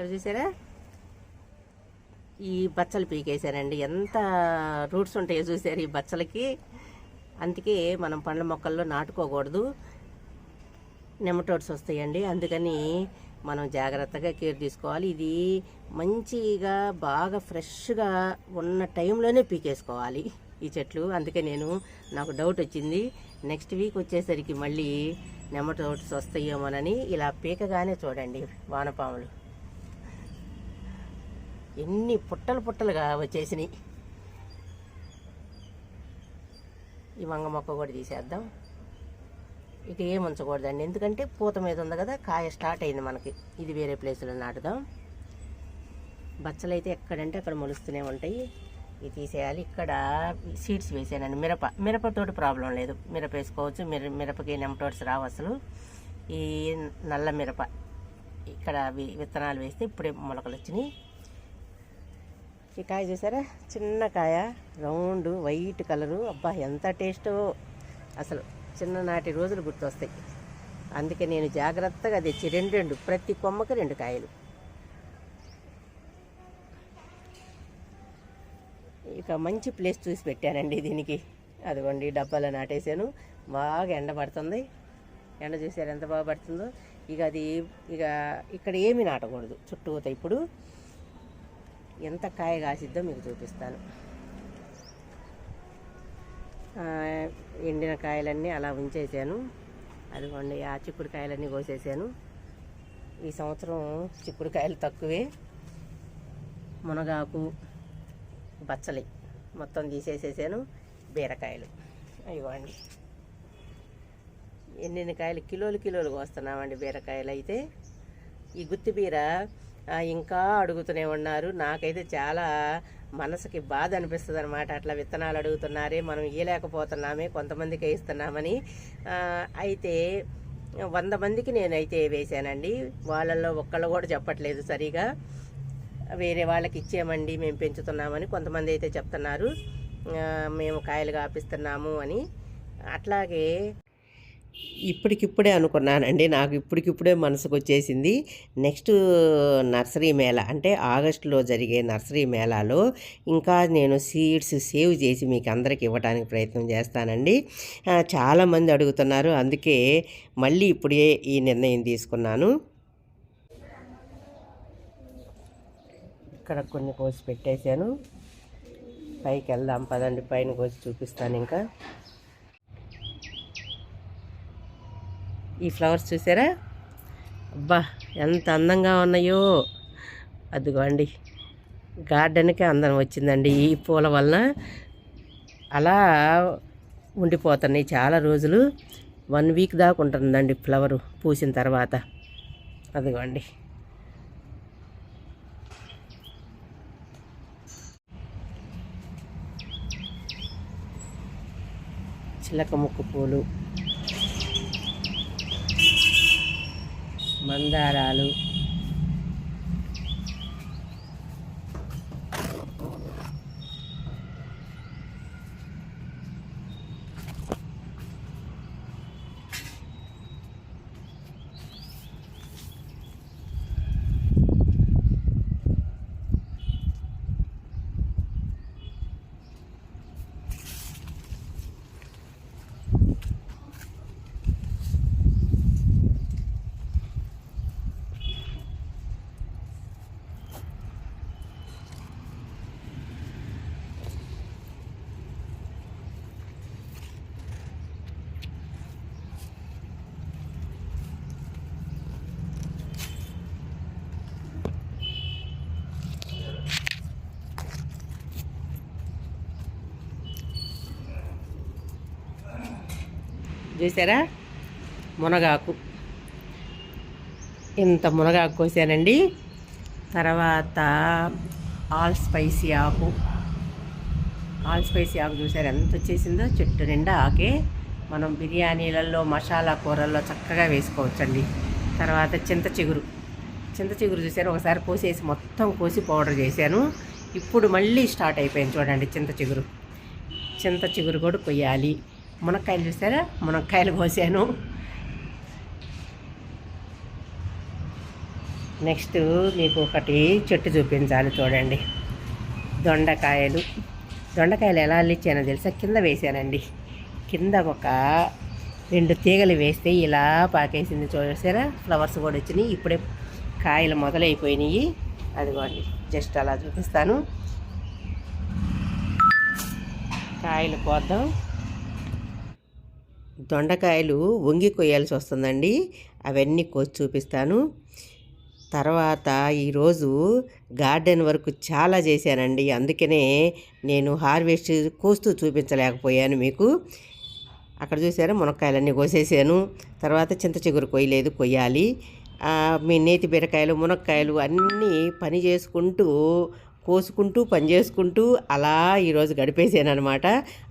ఇక్కడ చూసారా? ఈ బచ్చలు పీకేశానండి ఎంత రూట్స్ ఉంటాయో చూసారు ఈ బచ్చలకి. అందుకే మనం పండ్ల మొక్కల్లో నాటుకోకూడదు. నెమటోడ్స్ వస్తాయండి. అందుకని మనం జాగ్రత్తగా కేర్ తీసుకోవాలి. ఇది మంచిగా బాగా ఫ్రెష్గా ఉన్న టైంలోనే పీకేసుకోవాలి ఈ చెట్లు. అందుకే నేను నాకు డౌట్ వచ్చింది. నెక్స్ట్ వీక్ వచ్చేసరికి మళ్ళీ నెమటోడ్స్ వస్తాయేమోనని ఇలా పీకగానే చూడండి వానపాములు. ఎన్ని పుట్టలు పుట్టలుగా వచ్చేసినాయి ఈ వంగ మొక్క కూడా తీసేద్దాం. ఇక ఏం ఉంచకూడదండి. ఎందుకంటే పూత మీద ఉంది కదా కాయ స్టార్ట్ అయింది మనకి. ఇది వేరే ప్లేస్లో నాటుదాం. బచ్చలు అయితే ఎక్కడంటే అక్కడ మొలుస్తూనే ఉంటాయి. ఇవి తీసేయాలి. ఇక్కడ సీడ్స్ వేసానండి. మిరప మిరపతోటి ప్రాబ్లం లేదు. మిరప వేసుకోవచ్చు. మిర మిరపకి నెమటోడ్స్ రావు అసలు. ఈ నల్ల మిరప ఇక్కడ విత్తనాలు వేస్తే ఇప్పుడే మొలకలు వచ్చినాయి. ఈ కాయ చూసారా? చిన్న కాయ రౌండ్ వైట్ కలరు. అబ్బా ఎంత టేస్టో! అసలు చిన్ననాటి రోజులు గుర్తొస్తాయి. అందుకే నేను జాగ్రత్తగా తెచ్చి రెండు రెండు ప్రతి కొమ్మకి రెండు కాయలు. ఇక మంచి ప్లేస్ చూసి పెట్టానండి దీనికి. అదిగోండి డబ్బాలో నాటేశాను. బాగా ఎండ పడుతుంది. ఎండ చూసారు ఎంత బాగా పడుతుందో? ఇక అది ఇక ఇక్కడ ఏమి నాటకూడదు. చుట్టూత ఇప్పుడు ఎంత కాయ కాసిద్దో మీకు చూపిస్తాను. ఎండిన కాయలన్నీ అలా ఉంచేసాను. అదిగోండి ఆ చిక్కుడు కాయలన్నీ కోసేసాను. ఈ సంవత్సరం చిక్కుడు కాయలు తక్కువే. మునగాకు బచ్చలి మొత్తం తీసేసేసాను. బీరకాయలు అయ్యండి ఎన్నెన్ని కాయలు కిలోలు కిలోలు కోస్తున్నామండి బీరకాయలు అయితే. ఈ గుత్తి బీర ఇంకా అడుగుతూనే ఉన్నారు. నాకైతే చాలా మనసుకి బాధ అనిపిస్తుంది అనమాట అట్లా విత్తనాలు అడుగుతున్నారే మనం ఇయ్యలేకపోతున్నామే కొంతమందికి ఇస్తున్నామని. అయితే వంద మందికి నేనైతే వేశానండి వాళ్ళల్లో ఒక్కళ్ళు కూడా చెప్పట్లేదు సరిగా. వేరే వాళ్ళకి ఇచ్చేయమండి మేము పెంచుతున్నామని కొంతమంది అయితే చెప్తున్నారు. మేము కాయలు కాపిస్తున్నాము అని. అట్లాగే ఇప్పటికిప్పుడే అనుకున్నానండి. నాకు ఇప్పటికిప్పుడే మనసుకు వచ్చేసింది నెక్స్ట్ నర్సరీ మేళ అంటే ఆగస్టులో జరిగే నర్సరీ మేళాలో ఇంకా నేను సీడ్స్ సేవ్ చేసి మీకు అందరికి ఇవ్వడానికి ప్రయత్నం చేస్తానండి. చాలామంది అడుగుతున్నారు. అందుకే మళ్ళీ ఇప్పుడే ఈ నిర్ణయం తీసుకున్నాను. ఇక్కడ కొన్ని కోసి పెట్టేశాను. పైకి వెళ్దాం పదండి. పైన కోసి చూపిస్తాను ఇంకా. ఈ ఫ్లవర్స్ చూసారా? అబ్బా ఎంత అందంగా ఉన్నాయో. అదిగోండి గార్డెన్కి అందం వచ్చిందండి ఈ పూల వలన. అలా ఉండిపోతున్నాయి చాలా రోజులు. వన్ వీక్ దాకా ఉంటుందండి ఫ్లవరు పూసిన తర్వాత. అదిగోండి. చిలక ముక్కు పూలు. మందారాలు చూసారా? మునగాకు. ఇంత మునగాకు కోసానండి. తర్వాత ఆల్ స్పైసీ ఆకు. ఆల్ స్పైసీ ఆకు చూసారు? ఎంత వచ్చేసిందో? చెట్టు నిండా ఆకే. మనం బిర్యానీలలో మసాలా కూరల్లో చక్కగా వేసుకోవచ్చండి. తర్వాత చింత చిగురు. చింత చిగురు చూసారు? ఒకసారి కోసేసి మొత్తం కోసి పౌడర్ చేశాను. ఇప్పుడు మళ్ళీ స్టార్ట్ అయిపోయింది చూడండి చింత చిగురు. చింత చిగురు కూడా కొయ్యాలి. మునక్కాయలు చూసారా? మునక్కాయలు కోసాను. నెక్స్ట్ మీకు ఒకటి చెట్టు చూపించాలి చూడండి. దొండకాయలు. దొండకాయలు ఎలా అల్లిచ్చానో తెలుసా? కింద వేసానండి కింద ఒక రెండు తీగలు వేస్తే ఇలా పాకేసింది చూసారా? ఫ్లవర్స్ కూడా వచ్చినాయి. ఇప్పుడే కాయలు మొదలైపోయినాయి. అదిగోండి జస్ట్ అలా చూపిస్తాను. కాయలు కోద్దాం. దొండకాయలు వంగి కొయ్యాల్సి వస్తుందండి. అవన్నీ కోసి చూపిస్తాను. తర్వాత ఈరోజు గార్డెన్ వరకు చాలా చేశానండి. అందుకనే నేను హార్వెస్ట్ కోస్తూ చూపించలేకపోయాను మీకు. అక్కడ చూసారా? మునక్కాయలన్నీ కోసేసాను. తర్వాత చింత చిగురు కొయ్యలేదు కొయ్యాలి. మీ నేతి బీరకాయలు మునక్కాయలు అన్నీ పని చేసుకుంటూ పోసుకుంటూ పని చేసుకుంటూ అలా ఈరోజు గడిపేసాను అనమాట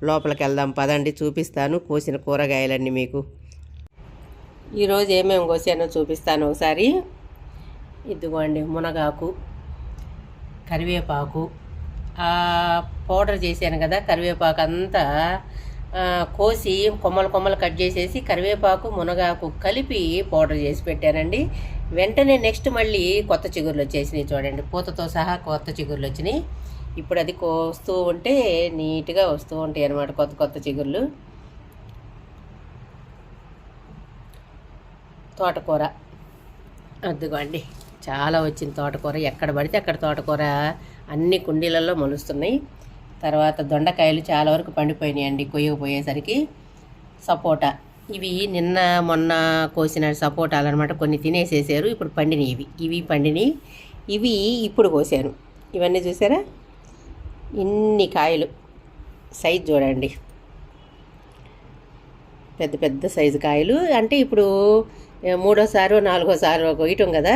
లోపలికి వెళ్దాం పదండి చూపిస్తాను కోసిన కూరగాయలన్నీ మీకు. ఈరోజు ఏమేమి కోసానో చూపిస్తాను ఒకసారి. ఇదిగోండి మునగాకు కరివేపాకు. పౌడర్ చేశాను కదా కరివేపాకు అంతా కోసి కొమ్మలు కొమ్మలు కట్ చేసేసి కరివేపాకు మునగాకు కలిపి పౌడర్ చేసి పెట్టానండి. వెంటనే నెక్స్ట్ మళ్ళీ కొత్త చిగుర్లు వచ్చేసినాయి చూడండి. పూతతో సహా కొత్త చిగుర్లు వచ్చినాయి. ఇప్పుడు అది కోస్తూ ఉంటే నీట్గా వస్తూ ఉంటాయి అన్నమాట కొత్త కొత్త చిగుర్లు. తోటకూర. అదిగోండి. చాలా వచ్చింది తోటకూర. ఎక్కడ పడితే అక్కడ తోటకూర. అన్ని కుండీలలో మొలుస్తున్నాయి. తర్వాత దొండకాయలు చాలా వరకు పండిపోయినాయండి కొయ్యకపోయేసరికి సపోటా. ఇవి నిన్న మొన్న కోసిన సపోటాలు అనమాట కొన్ని తినేసేసారు ఇప్పుడు పండినవి ఇవి. ఇవి పండినవి ఇవి ఇప్పుడు కోసాను. ఇవన్నీ చూసారా? ఇన్ని కాయలు. సైజ్ చూడండి. పెద్ద పెద్ద సైజు కాయలు. అంటే ఇప్పుడు మూడోసారో నాలుగోసారో కొయ్యటం కదా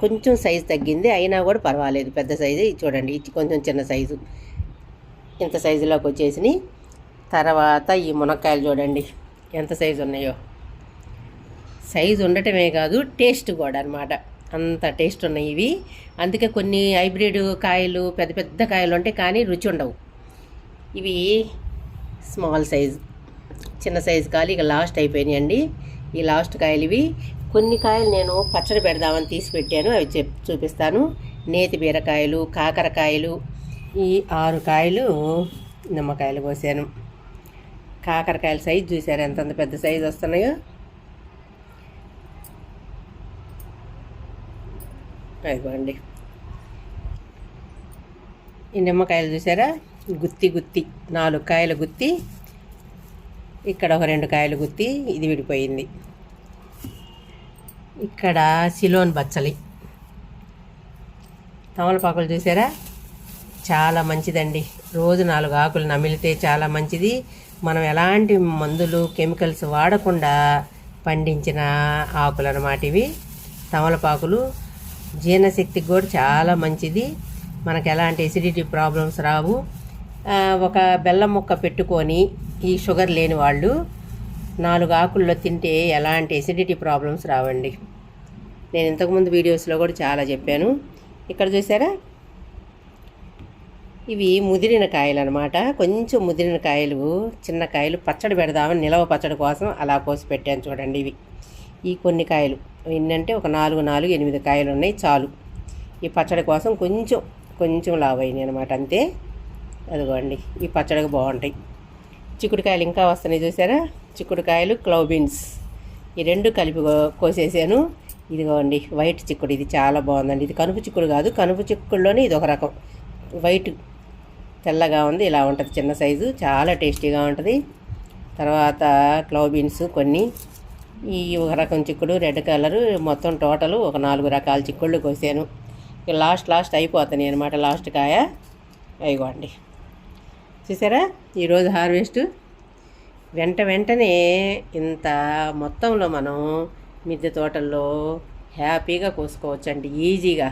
కొంచెం సైజు తగ్గింది. అయినా కూడా పర్వాలేదు. పెద్ద సైజు చూడండి. ఇచ్చి కొంచెం చిన్న సైజు. ఇంత సైజులోకి వచ్చేసినాయి. తర్వాత ఈ మునక్కాయలు చూడండి. ఎంత సైజు ఉన్నాయో. సైజు ఉండటమే కాదు టేస్ట్ కూడా అనమాట అంత టేస్ట్ ఉన్నాయి ఇవి. అందుకే కొన్ని హైబ్రిడ్ కాయలు పెద్ద పెద్ద కాయలు ఉంటాయి కానీ రుచి ఉండవు. ఇవి స్మాల్ సైజ్ చిన్న సైజు కాయలు ఇక లాస్ట్ అయిపోయినాయండి. ఈ లాస్ట్ కాయలు ఇవి. కొన్ని కాయలు నేను పచ్చడి పెడదామని తీసి పెట్టాను. అవి చెప్ చూపిస్తాను. నేతి బీరకాయలు కాకరకాయలు ఈ ఆరు కాయలు నిమ్మకాయలు కోసాను. కాకరకాయల సైజు చూసారు? ఎంతంత పెద్ద సైజు వస్తున్నాయో? అయిపోండి ఈ నిమ్మకాయలు చూసారా? గుత్తి గుత్తి నాలుగు కాయలు గుత్తి ఇక్కడ ఒక రెండు కాయలు గుత్తి ఇది విడిపోయింది. ఇక్కడ సిలోన్ బచ్చలి. తమలపాకులు చూసారా? చాలా మంచిదండి. రోజు నాలుగు ఆకులు నమిలితే చాలా మంచిది. మనం ఎలాంటి మందులు కెమికల్స్ వాడకుండా పండించిన ఆకులు అన్నమాట ఇవి. తమలపాకులు జీర్ణశక్తికి కూడా చాలా మంచిది. మనకు ఎలాంటి ఎసిడిటీ ప్రాబ్లమ్స్ రావు. ఒక బెల్లం ముక్క పెట్టుకొని ఈ షుగర్ లేని వాళ్ళు నాలుగు ఆకుల్లో తింటే ఎలాంటి ఎసిడిటీ ప్రాబ్లమ్స్ రావండి. నేను ఇంతకుముందు వీడియోస్లో కూడా చాలా చెప్పాను. ఇక్కడ చూసారా? ఇవి ముదిరిన కాయలు అనమాట కొంచెం ముదిరిన కాయలు చిన్న కాయలు పచ్చడి పెడదామని నిలవ పచ్చడి కోసం అలా కోసి పెట్టాను చూడండి ఇవి. ఈ కొన్ని కాయలు ఏంటంటే ఒక నాలుగు నాలుగు ఎనిమిది కాయలు ఉన్నాయి చాలు. ఈ పచ్చడి కోసం కొంచెం కొంచెం లావు అయినాయి అనమాట అంతే. అదిగోండి ఈ పచ్చడికి బాగుంటాయి. చిక్కుడుకాయలు ఇంకా వస్తున్నాయి చూసారా? చిక్కుడుకాయలు క్లౌబీన్స్ ఈ రెండు కలిపి కోసేసాను. ఇదిగోండి వైట్ చిక్కుడు ఇది చాలా బాగుందండి. ఇది కనుపు చిక్కుడు కాదు కనుపు చిక్కుడులోనే ఇది ఒక రకం. వైట్ తెల్లగా ఉంది ఇలా ఉంటుంది. చిన్న సైజు చాలా టేస్టీగా ఉంటుంది. తర్వాత క్లవ్ బీన్స్ కొన్ని ఈ ఒక రకం చిక్కుడు రెడ్ కలరు మొత్తం టోటల్ ఒక నాలుగు రకాల చిక్కుళ్ళు కోసాను. లాస్ట్ లాస్ట్ అయిపోతున్నాయి అనమాట లాస్ట్ కాయ అయిగోండి చూసారా? ఈరోజు హార్వెస్ట్. వెంట వెంటనే ఇంత మొత్తంలో మనం మిద్దె తోటల్లో హ్యాపీగా కోసుకోవచ్చండి. ఈజీగా.